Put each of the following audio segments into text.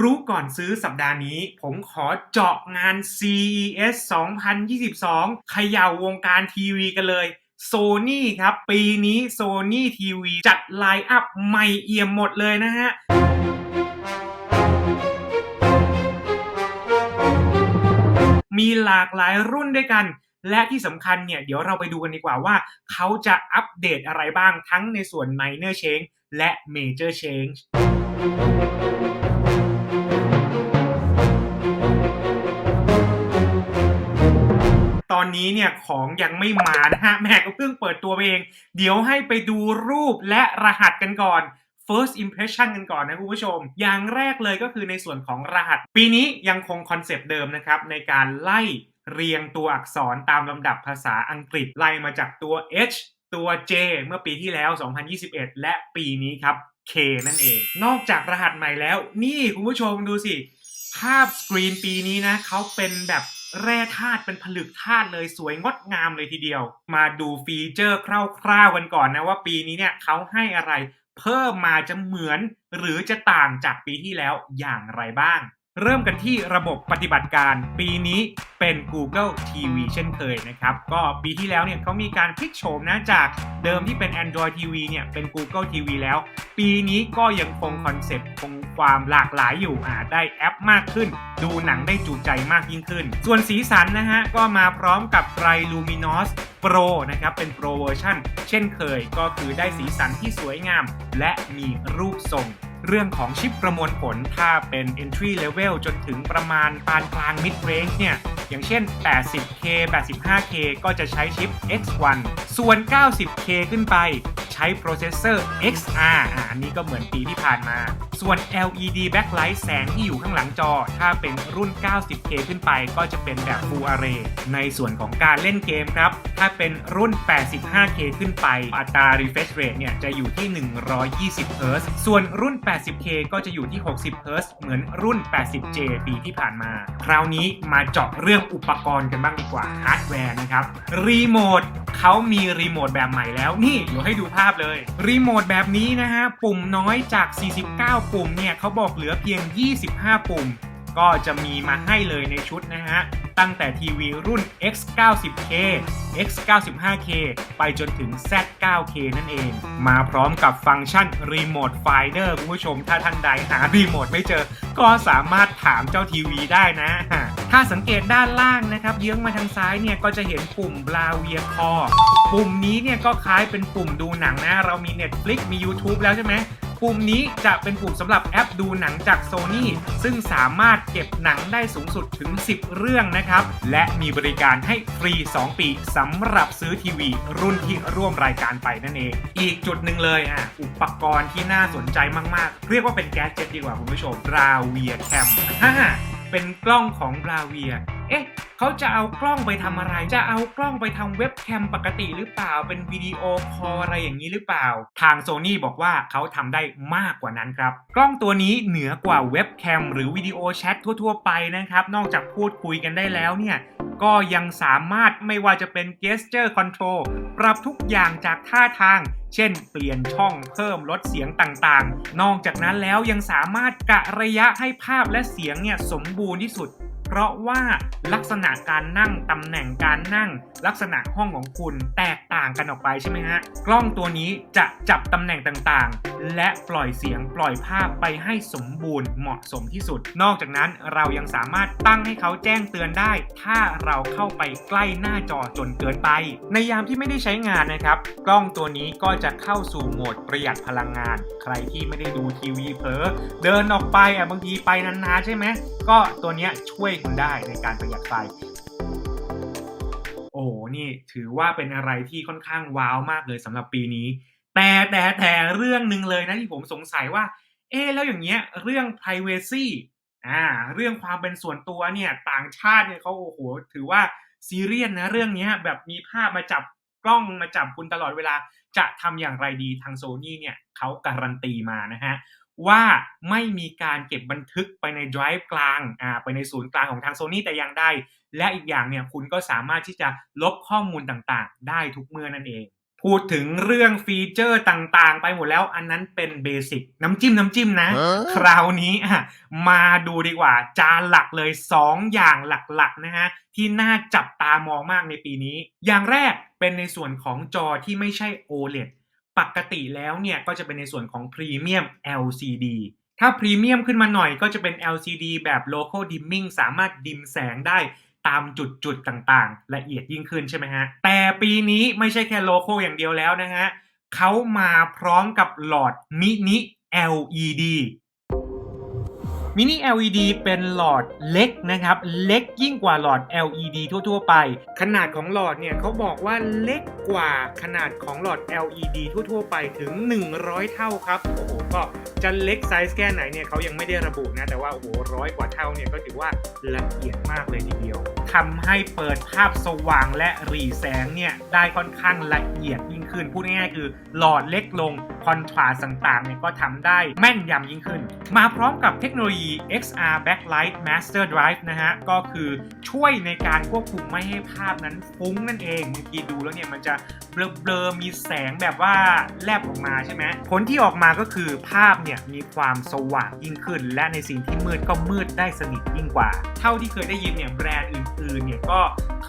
รู้ก่อนซื้อสัปดาห์นี้ ผมขอเจาะงาน CES 2022เขย่าวงการทีวีกันเลย Sony ครับ ปีนี้ Sony TV จัดไลน์อัพใหม่เอี่ยมหมดเลยนะฮะมีหลากหลายรุ่นด้วยกัน และที่สำคัญเนี่ย เดี๋ยวเราไปดูกันดีกว่าว่า เขาจะอัปเดตอะไรบ้างทั้งในส่วน minor change และ major change อนนี้เนี่ยของยังไม่มานะฮะแม่ก็เพิ่งเปิดตัวเอง เดี๋ยวให้ไปดูรูปและรหัสกันก่อน first impression กันก่อนนะคุณผู้ชม อย่างแรกเลยก็คือในส่วนของรหัส ปีนี้ยังคงคอนเซปต์เดิมนะครับ ในการไล่เรียงตัวอักษรตามลำดับภาษาอังกฤษไล่มาจากตัว H ตัว J เมื่อปีที่แล้ว 2021 และปีนี้ครับ K นั่นเอง นอกจากรหัสใหม่แล้ว นี่คุณผู้ชมดูสิ ภาพสกรีนปีนี้นะเขาเป็นแบบ แร่ธาตุเป็นผลึกธาตุเลยสวยงดงามเลยทีเดียว มาดูฟีเจอร์คร่าวๆกันก่อนนะว่าปีนี้เนี่ยเขาให้อะไรเพิ่มมาจะเหมือนหรือจะต่างจากปีที่แล้วอย่างไรบ้าง เริ่มกันที่ระบบปฏิบัติการปีนี้เป็น Google TV เช่นเคยนะครับ ก็ปีที่แล้วเนี่ยเขามีการพลิกโฉมนะจากเดิมที่เป็น Android TV เนี่ยเป็น Google TV แล้ว ปีนี้ก็ยังคงคอนเซปต์คงความหลากหลายอยู่อ่าได้แอปมากขึ้น ดูหนังได้จุใจมากยิ่งขึ้น ส่วนสีสันนะฮะ ก็มาพร้อมกับไ r ร Luminous Pro นะครับ เป็น Pro Version เช่นเคยก็คือได้สีสันที่สวยงาม และมีรูปทรง เรื่องของชิปประมวลผลถ้าเป็น entry level จนถึงประมาณปานกลาง mid range เนี่ย อย่างเช่น 80K 85K ก็จะใช้ชิป X1 ส่วน 90K ขึ้นไป ใช้โปรเซสเซอร์ XR อันนี้ก็เหมือนปีที่ผ่านมา ส่วน LED backlight แสงที่อยู่ข้างหลังจอ ถ้าเป็นรุ่น 90K ขึ้นไปก็จะเป็นแบบ Full Array ในส่วนของการเล่นเกมครับ ถ้าเป็นรุ่น 85K ขึ้นไป อัตรา refresh rate เนี่ยจะอยู่ที่ 120 Hz ส่วนรุ่น 80K ก็จะอยู่ที่ 60 Hz เหมือนรุ่น 80J ปีที่ผ่านมา คราวนี้มาเจาะเรื่องอุปกรณ์กันบ้างดีกว่าฮาร์ดแวร์นะครับ รีโมทเขามีรีโมทแบบใหม่แล้ว นี่เดี๋ยวให้ดูภาพเลย รีโมทแบบนี้นะฮะ ปุ่มน้อยจาก 49 ปุ่มเนี่ยเขาบอกเหลือเพียง 25 ปุ่ม ก็จะมีมาให้เลยในชุดนะฮะ ตั้งแต่ทีวีรุ่น X90K X95K ไปจนถึง Z9K นั่นเอง มาพร้อมกับฟังก์ชันรีโมทไฟเดอร์คุณผู้ชมถ้าท่านใดหารีโมทไม่เจอ ก็สามารถถามเจ้าทีวีได้นะ ถ้าสังเกตด้านล่างนะครับเยื้องมาทางซ้ายเนี่ยก็จะเห็นปุ่มบลาเวียคอปุ่มนี้เนี่ยก็คล้ายเป็นปุ่มดูหนังนะ เรามี Netflix มี YouTube แล้วใช่ไหมปุ่มนี้จะเป็นปุ่มสำหรับแอปดูหนังจาก Sony ซึ่งสามารถเก็บหนังได้สูงสุดถึง 10 เรื่องนะครับ และมีบริการให้ฟรี 2 ปีสำหรับซื้อทีวี รุ่นที่ร่วมรายการไปนั่นเอง อีกจุดหนึ่งเลยอะอุปกรณ์ที่น่าสนใจมาก ๆ เรียกว่าเป็นแก๊สเจ็ตดีกว่าคุณผู้ชมราเวียแคม เป็นกล้องของบราเวีย เอ๊ะเขาจะเอากล้องไปทำอะไร จะเอากล้องไปทำเว็บแคมปกติหรือเปล่า เป็นวิดีโอคอลอะไรอย่างนี้หรือเปล่า ทางโซนี่บอกว่าเขาทำได้มากกว่านั้นครับ กล้องตัวนี้เหนือกว่าเว็บแคมหรือวิดีโอแชททั่วๆไปนะครับ นอกจากพูดคุยกันได้แล้วเนี่ย ก็ยังสามารถไม่ว่าจะเป็น gesture control ปรับทุกอย่างจากท่าทาง เช่น เปลี่ยนช่องเพิ่มลดเสียงต่างๆ นอกจากนั้นแล้วยังสามารถกะระยะให้ภาพและเสียงเนี่ยสมบูรณ์ที่สุด ราะว่าลักษณะการนั่งตำแหน่งการนั่ง ลักษณะห้องของคุณแตกต่างกันออกไปใช่ไหมฮะกล้องตัวนี้จะจับตำแหน่งต่างๆ และปล่อยเสียงปล่อยภาพไปให้สมบูรณ์เหมาะสมที่สุด นอกจากนั้นเรายังสามารถตั้งให้เขาแจ้งเตือนได้ ถ้าเราเข้าไปใกล้หน้าจอจนเกินไป ในยามที่ไม่ได้ใช้งานนะครับ กล้องตัวนี้ก็จะเข้าสู่โหมดประหยัดพลังงาน ใครที่ไม่ได้ดูทีวีเผลอเดินออกไปอะบางทีไปนานๆใช่ไหมก็ตัวเนี้ยช่วยคุณได้ในการประหยัดไฟ โอ้นี่ถือว่าเป็นอะไรที่ค่อนข้างว้าวมากเลยสำหรับปีนี้ แต่แต่แต่เรื่องหนึ่งเลยนะที่ผมสงสัยว่า เอ๊แล้วอย่างเงี้ยเรื่อง privacy อ่าเรื่องความเป็นส่วนตัวเนี่ยต่างชาติเนี่ยเขาโอ้โหถือว่าซีเรียสนะเรื่องเนี้ยแบบมีภาพมาจับกล้องมาจับคุณตลอดเวลา จะทำอย่างไรดีทางโซนี่เนี่ยเขาการันตีมานะฮะ ว่าไม่มีการเก็บบันทึกไปใน drive กลางอ่าไปในศูนย์กลางของทาง Sony แต่อย่างใดและอีกอย่างเนี่ยคุณก็สามารถที่จะลบข้อมูลต่างๆ ได้ทุกเมื่อนั่นเองผพูดถึงเรื่องฟีเจอร์ต่างๆ ไปหมดแล้วอันนั้นเป็นเบสิกน้ำจิ้มน้ำจิ้มนะ คราวนี้อะมาดูดีกว่า จานหลักเลย 2 อย่างหลักๆนะฮะที่น่าจับตามองมากในปีนี้ อย่างแรกเป็นในส่วนของจอที่ไม่ใช่ OLED ปกติแล้วเนี่ยก็จะเป็นในส่วนของพรีเมียม LCD ถ้าพรีเมียมขึ้นมาหน่อยก็จะเป็น LCD แบบ Local Dimming สามารถดิมแสงได้ตามจุดจุดต่างๆ ละเอียดยิ่งขึ้นใช่ไหมฮะ แต่ปีนี้ไม่ใช่แค่โลโก้อย่างเดียวแล้วนะฮะเขามาพร้อมกับหลอดมินิ LED มินิ LED เป็นหลอดเล็กนะครับ เล็กยิ่งกว่าหลอด LED ทั่ว ๆ ไป ขนาดของหลอดเนี่ยเขาบอกว่าเล็กกว่าขนาดของหลอด LED ทั่ว ๆ ไปถึง 100 เท่าครับ โอ้โห ก็จะเล็กไซส์แค่ไหนเนี่ยเขายังไม่ได้ระบุนะ แต่ว่าโอ้โหร้อยกว่าเท่าเนี่ยก็ถือว่าละเอียดมากเลยทีเดียวทำให้เปิดภาพสว่างและหรี่แสงเนี่ยได้ค่อนข้างละเอียดยิ่งขึ้น พูดง่ายๆคือหลอดเล็กลงคอนทราสต่างๆเนี่ยก็ทำได้แม่นยำยิ่งขึ้น มาพร้อมกับเทคโนโลยี XR Backlight Master Drive นะฮะ ก็คือช่วยในการควบคุมไม่ให้ภาพนั้นฟุ้งนั่นเองบางทีดูแล้วเนี่ยมันจะเบลอๆมีแสงแบบว่าแลบออกมาใช่ไหมผลที่ออกมาก็คือภาพเนี่ยมีความสว่างยิ่งขึ้น และในสิ่งที่มืดก็มืดได้สนิทยิ่งกว่า เท่าที่เคยได้ยินเนี่ยแบรนด์อื่นๆเนี่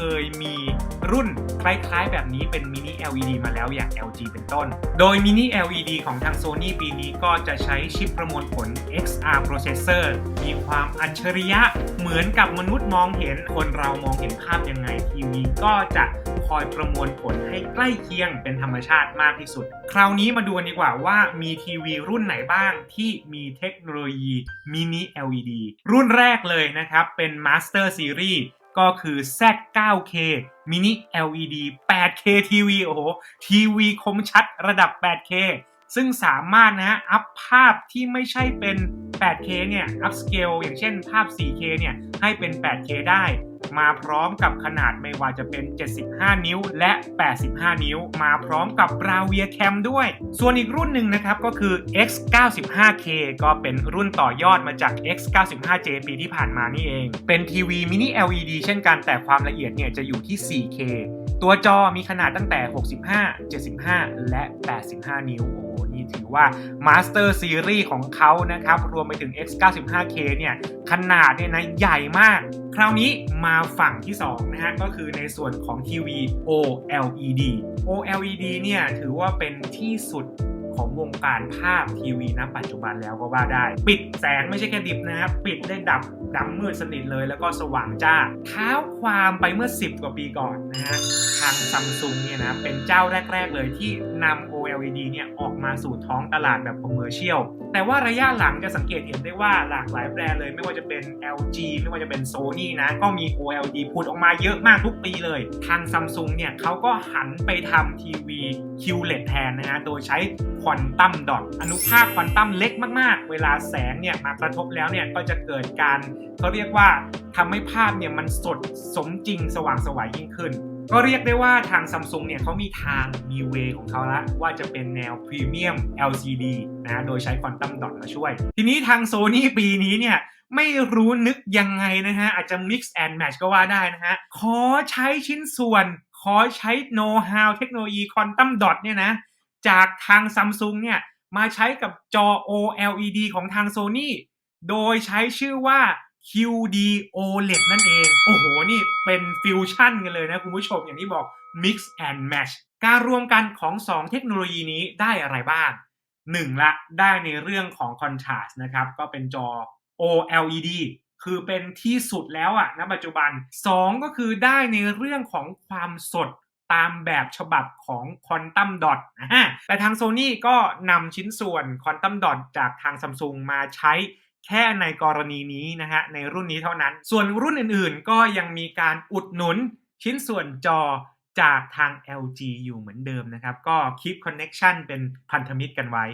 ยก็เคยมีรุ่นคล้ายๆ แบบนี้เป็นมินิ LED มาแล้วอย่าง LG เป็นต้น โดยมินิ LED ของทาง Sony ปีนี้ก็จะใช้ชิปประมวลผล XR processor มีความอัจฉริยะเหมือนกับมนุษย์มองเห็น คนเรามองเห็นภาพยังไงทีวีก็จะคอยประมวลผลให้ใกล้เคียงเป็นธรรมชาติมากที่สุด คราวนี้มาดูกันดีกว่าว่ามีทีวีรุ่นไหนบ้างที่มีเทคโนโลยีมินิ LED รุ่นแรกเลยนะครับ เป็น Master Series ก็คือ Z9 9K Mini LED 8K TV โอ้โห ทีวีคมชัดระดับ 8K ซึ่งสามารถนะฮะอัพภาพที่ไม่ใช่เป็น 8K เนี่ยอัพสเกลอย่างเช่นภาพ 4K เนี่ย ให้เป็น 8K ได้ มาพร้อมกับขนาดไม่ว่าจะเป็น 75 นิ้ว และ 85 นิ้ว มาพร้อมกับ b r a v i a Cam ด้วย ส่วนอีกรุ่นหนึ่งนะครับ ก็คือ X95K ก็เป็นรุ่นต่อยอดมาจาก X95J ปีที่ผ่านมานี่เอง เป็นทีวีมินิ LED เช่นกัน แต่ความละเอียดเนี่ยจะอยู่ที่ 4K ตัวจอมีขนาดตั้งแต่ 65 75 และ 85 นิ้ว ถือว่า Master Series ของเขานะครับ รวมไปถึง X95K เนี่ย ขนาดเนี่ยนะใหญ่มาก คราวนี้มาฝั่งที่ 2 นะฮะ ก็คือในส่วนของทีวี OLED OLED เนี่ย ถือว่าเป็นที่สุด ของวงการภาพทีวีณปัจจุบันแล้วก็ว่าได้ ปิดแสงไม่ใช่แค่ดิบนะครับปิดได้ดับดำมืดสนิทเลยแล้วก็สว่างจ้าเท้าความไปเมื่อ 10 กว่าปีก่อนนะฮะทางซัมซุงเนี่ยนะเป็นเจ้าแรก ๆ เลยที่นำ OLED เนี่ยออกมาสู่ท้องตลาดแบบคอมเมอร์เชียลแต่ว่าระยะหลังจะสังเกตเห็นได้ว่าหลากหลายแบรนด์เลยไม่ว่าจะเป็น LG ไม่ว่าจะเป็น Sony นะก็มี OLED ผุดออกมาเยอะมากทุกปีเลย ทางซัมซุงเนี่ยเขาก็หันไปทำทีวี QLED แทนนะฮะโดยใช้ควคอนตัมดอทอนุภาคควอนตัมเล็กมากๆ เวลาแสงเนี่ยมากระทบแล้วเนี่ยก็จะเกิดการเขาเรียกว่าทำให้ภาพเนี่ยมันสดสมจริงสว่างสวยยิ่งขึ้น ก็เรียกได้ว่าทางซัมซุงเนี่ยเขามีทางมีเวของเขาละว่าจะเป็นแนวพรีเมียม LCD นะโดยใช้ควอนตัมดอทมาช่วย ทีนี้ทางโซนี่ปีนี้เนี่ยไม่รู้นึกยังไงนะฮะ อาจจะ mix and match ก็ว่าได้นะฮะ ขอใช้ชิ้นส่วน ขอใช้ know how เทคโนโลยีควอนตัมดอทเนี่ยนะ จากทางซัมซุงเนี่ยมาใช้กับจอ OLED ของทาง Sony โดยใช้ชื่อว่า QD OLED นั่นเอง โอ้โห นี่เป็นฟิวชั่นกันเลยนะคุณผู้ชมอย่างที่บอก mix and match การรวมกันของ 2 เทคโนโลยีนี้ได้อะไรบ้าง 1 ละได้ในเรื่องของ contrast นะครับ ก็เป็นจอ OLED คือเป็นที่สุดแล้วอะณปัจจุบัน 2 ก็คือได้ในเรื่องของความสด ตามแบบฉบับของ Quantum Dot นะฮะแต่ทาง Sony ก็นำชิ้นส่วน Quantum Dot จากทาง Samsung มาใช้แค่ในกรณีนี้นะฮะในรุ่นนี้เท่านั้น ส่วนรุ่นอื่นๆ ก็ยังมีการอุดหนุนชิ้นส่วนจอจากทาง LG อยู่เหมือนเดิมนะครับ ก็ Keep Connection เป็นพันธมิตรกันไว้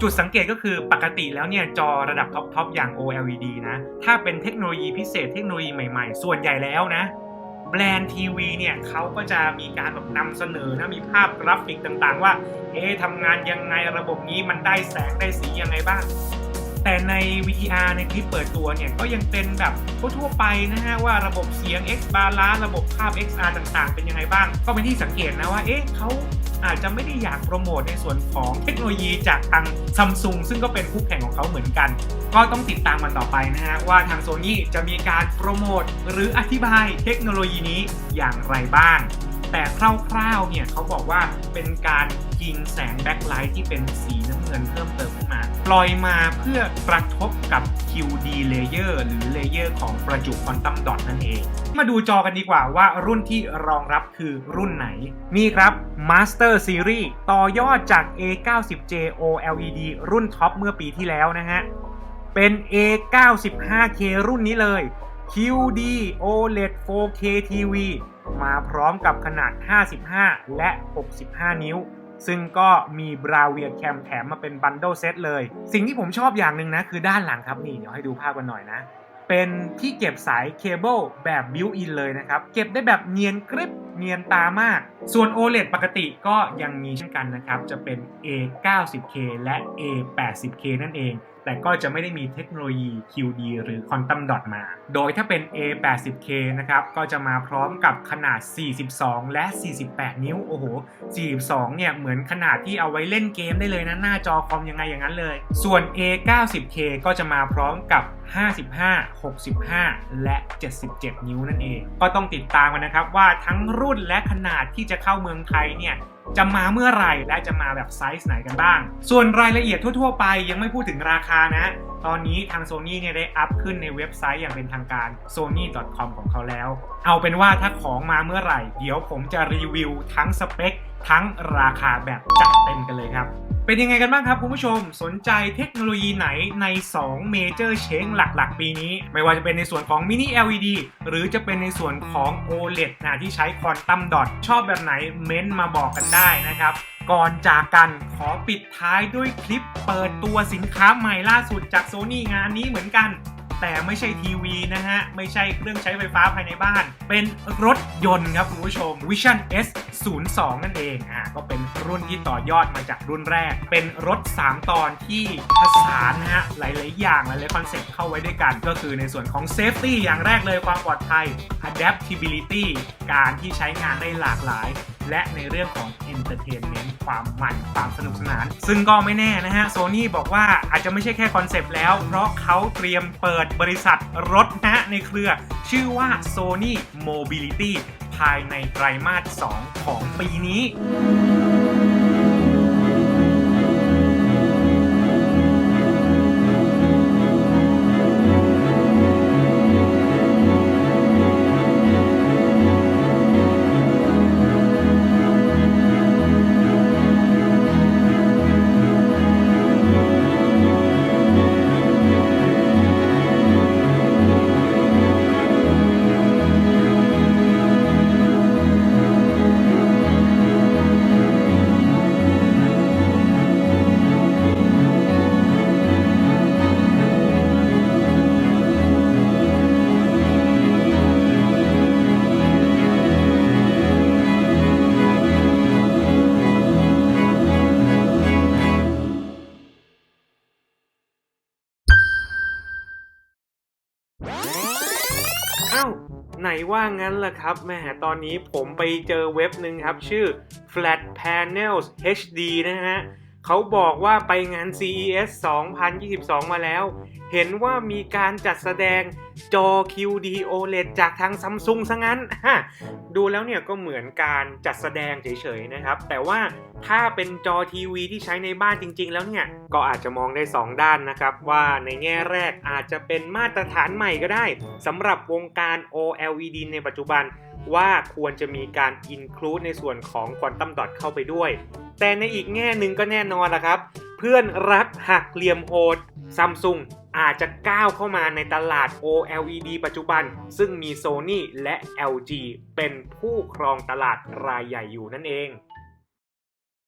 จุดสังเกตก็คือปกติแล้วเนี่ย จอระดับท็อปๆอย่าง OLED นะ ถ้าเป็นเทคโนโลยีพิเศษเทคโนโลยีใหม่ๆ ส่วนใหญ่แล้วนะ แบรนด์ทีวีเนี่ยเขาก็จะมีการแบบนำเสนอนะมีภาพกราฟิกต่างๆ ว่า เอ๊ะทำงานยังไงระบบนี้มันได้แสงได้สียังไงบ้าง แต่ใน VTR ในคลิปเปิดตัวเนี่ย ก็ยังเป็นแบบทั่วๆไปนะฮะว่าระบบเสียง X Balance ระบบภาพ XR ต่างๆ เป็นยังไงบ้าง ก็เป็นที่สังเกตนะว่าเอ๊ะเขา อาจจะไม่ได้อยากโปรโมทในส่วนของเทคโนโลยีจากทางซัมซุงซึ่งก็เป็นคู่แข่งของเขาเหมือนกัน ก็ต้องติดตามมันต่อไปนะฮะว่าทางโซ n y จะมีการโปรโมทหรืออธิบายเทคโนโลยีนี้อย่างไรบ้าง แต่คร่าวๆเนี่ยเขาบอกว่าเป็นการยิงแสงแบ็คไลท์ที่เป็นสีน้ำเงินเพิ่มเติมขึ้นมา ปล่อยมาเพื่อกระทบกับ QD Layer หรือเลเยอร์ของประจุควอนตัมดอทนั่นเอง มาดูจอกันดีกว่าว่ารุ่นที่รองรับคือรุ่นไหน นี่ครับ Master Series ต่อยอดจาก A90J OLED รุ่นท็อปเมื่อปีที่แล้วนะฮะ เป็น A95K รุ่นนี้เลย QD OLED 4K TV มาพร้อมกับขนาด 55 และ 65 นิ้ว ซึ่งก็มีบราเวียแคมแถมมาเป็นบันเดิลเซตเลย สิ่งที่ผมชอบอย่างหนึ่งนะ คือด้านหลังครับนี่ เดี๋ยวให้ดูภาพกันหน่อยนะ เป็นที่เก็บสายเคเบิลแบบบิวอินเลยนะครับ เก็บได้แบบเนียนกริบเนียนตามาก ส่วน OLED ปกติก็ยังมีเช่นกันนะครับ จะเป็น A90K และ A80K นั่นเอง แต่ก็จะไม่ได้มีเทคโนโลยี QD หรือ Quantum Dot มา โดยถ้าเป็น A80K นะครับ ก็จะมาพร้อมกับขนาด 42 และ 48 นิ้ว โอ้โห 42 เนี่ย เหมือนขนาดที่เอาไว้เล่นเกมได้เลยนะ หน้าจอคอมยังไงอย่างนั้นเลย ส่วน A90K ก็จะมาพร้อมกับ 55 65 และ 77 นิ้วนั่นเอง ก็ต้องติดตามกันนะครับว่าทั้งรุ่นและขนาดที่จะเข้าเมืองไทยเนี่ย จะมาเมื่อไหร่และจะมาแบบไซส์ไหนกันบ้าง ส่วนรายละเอียดทั่ว ๆ ไปยังไม่พูดถึงราคานะ ตอนนี้ทาง Sony เนี่ยได้อัพขึ้นในเว็บไซต์อย่างเป็นทางการ sony.com ของเขาแล้ว เอาเป็นว่าถ้าของมาเมื่อไหร่ เดี๋ยวผมจะรีวิวทั้งสเปค ทั้งราคาแบบจัดเต็มกันเลยครับ เป็นยังไงกันบ้างครับคุณผู้ชมสนใจเทคโนโลยีไหนใน2 Major Change หลักๆ ปีนี้ ไม่ว่าจะเป็นในส่วนของ Mini LED หรือจะเป็นในส่วนของ OLED นะที่ใช้ Quantum Dot ชอบแบบไหนเม้นต์มาบอกกันได้นะครับก่อนจากกันขอปิดท้ายด้วยคลิปเปิดตัวสินค้าใหม่ล่าสุดจาก Sony งานนี้เหมือนกัน แต่ไม่ใช่ทีวีนะฮะ ไม่ใช่เครื่องใช้ไฟฟ้าภายในบ้าน เป็นรถยนต์ครับคุณผู้ชม Vision S 0 2นั่นเองอ่าก็เป็นรุ่นที่ต่อยอดมาจากรุ่นแรก เป็นรถ 3 ตอนที่ผสานนะฮะหลาย ๆ อย่างหลาย ๆ คอนเซ็ปต์เข้าไว้ด้วยกัน ก็คือในส่วนของ Safety อย่างแรกเลยความปลอดภัย Adaptability การที่ใช้งานได้หลากหลายและในเรื่องของ Entertainment ความมันความสนุกสนาน ซึ่งก็ไม่แน่นะฮะโซนี่บอกว่า อาจจะไม่ใช่แค่คอนเซปต์แล้ว เพราะเขาเตรียมเปิดบริษัทรถนะฮะในเครือ ชื่อว่า Sony Mobility ภายในไตรมาส 2 ของปีนี้ อ้าวไหนว่างั้นล่ะครับแหม่ตอนนี้ผมไปเจอเว็บหนึ่งครับ ชื่อ Flat Panels HD นะฮะ เขาบอกว่าไปงาน CES 2022 มาแล้ว เห็นว่ามีการจัดแสดงจอ QD OLED จากทางซัมซุงซะงั้นฮะดูแล้วเนี่ยก็เหมือนการจัดแสดงเฉยๆนะครับ แต่ว่าถ้าเป็นจอทีวีที่ใช้ในบ้านจริงๆ แล้วเนี่ย ก็อาจจะมองได้ 2 ด้านนะครับ ว่าในแง่แรกอาจจะเป็นมาตรฐานใหม่ก็ได้สำหรับวงการ OLED ในปัจจุบัน ว่าควรจะมีการอินคลูดในส่วนของ Quantum Dot เข้าไปด้วย แต่ในอีกแง่หนึ่งก็แน่นอนละครับ เพื่อนรักหักเหลี่ยมโหดซัมซุงอาจจะก้าวเข้ามาในตลาด OLED ปัจจุบัน ซึ่งมี Sony และ LG เป็นผู้ครองตลาดรายใหญ่อยู่นั่นเอง